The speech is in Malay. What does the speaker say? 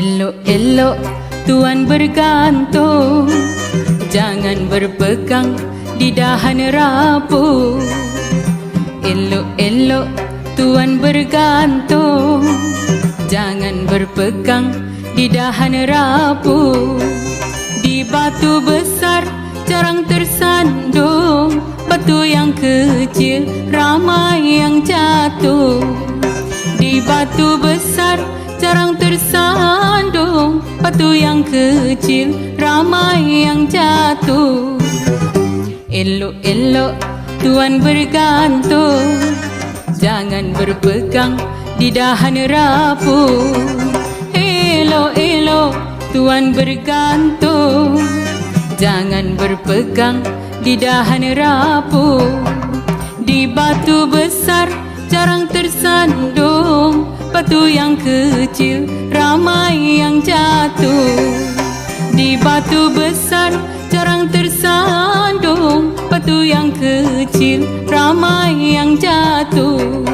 Elok-elok Tuan bergantung. Jangan berpegang Di dahan rapuh. Elok-elok Tuan bergantung. Jangan berpegang Di dahan rapuh. Di batu besar Jarang tersandung. Batu yang kecil Ramai yang jatuh. Di batu besar Jarang Batu yang kecil Ramai yang jatuh. Elok-elok Tuan bergantung. Jangan berpegang Di dahan rapuh. Elok-elok Tuan bergantung. Jangan berpegang Di dahan rapuh. Di batu besar Jarang tersandung. Batu yang kecil Ramai yang jatuh Di batu besar Jarang tersandung. Batu yang kecil Ramai yang jatuh